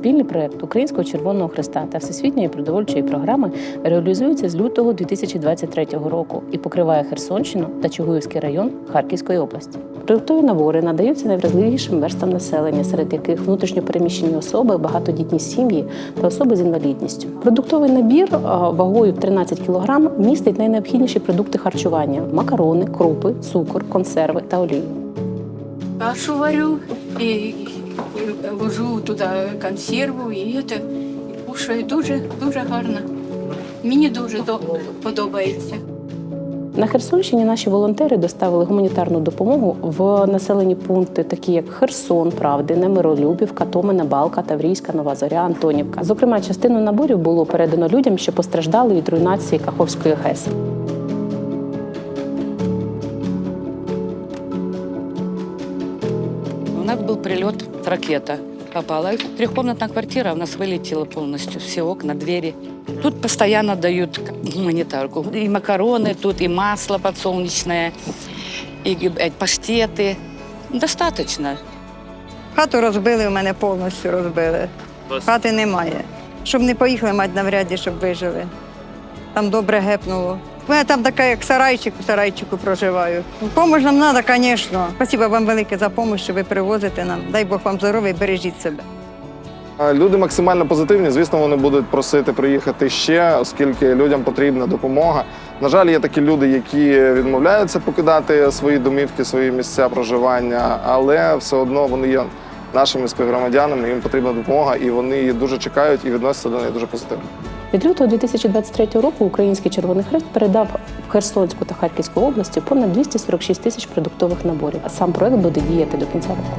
Спільний проект Українського Червоного Христа та Всесвітньої продовольчої програми реалізується з лютого 2023 року і покриває Херсонщину та Чугуївський район Харківської області. Продуктові набори надаються найвразливішим верстам населення, серед яких внутрішньопереміщені особи, багатодітні сім'ї та особи з інвалідністю. Продуктовий набір вагою в 13 кг містить найнеобхідніші продукти харчування: макарони, крупи, цукор, консерви та олію. кашу варю и, и ложу туди консерву і і кушаю дуже, дуже гарно. Мені дуже подобається. На Херсонщині наші волонтери доставили гуманітарну допомогу в населені пункти, такі як Херсон, Правдине, Миролюбівка, Томина, Балка, Таврійська, Нова Зоря, Антонівка. Зокрема, частину наборів було передано людям, що постраждали від руйнації Каховської ГЕС. нас был прилет, ракета попала. И Трехкомнатная квартира у нас вылетела полностью. Все окна, двери. Тут постоянно дают гуманитарку. И макароны тут, и масло подсолнечное, и э, паштеты. Достаточно. Хату розбили в мене повністю розбили. Хати немає. Щоб не поїхали, мать навряд ли, щоб вижили. Там добре гепнуло. У мене там така, як сарайчик, у сарайчику проживаю. Помощь нам треба, звісно. Спасибо вам велике за допомогу, що ви привозите нам. Дай Бог вам здоров'я і бережіть себе. Люди максимально позитивні. Звісно, вони будуть просити приїхати ще, оскільки людям потрібна допомога. На жаль, є такі люди, які відмовляються покидати свої домівки, свої місця проживання, але все одно вони є нашими співгромадянами. Їм потрібна допомога, і вони її дуже чекають і відносяться до неї дуже позитивно. Від лютого 2023 року Український Червоний Хрест передав в Херсонську та Харківську області понад 246 тисяч продуктових наборів. А сам проект буде діяти до кінця року.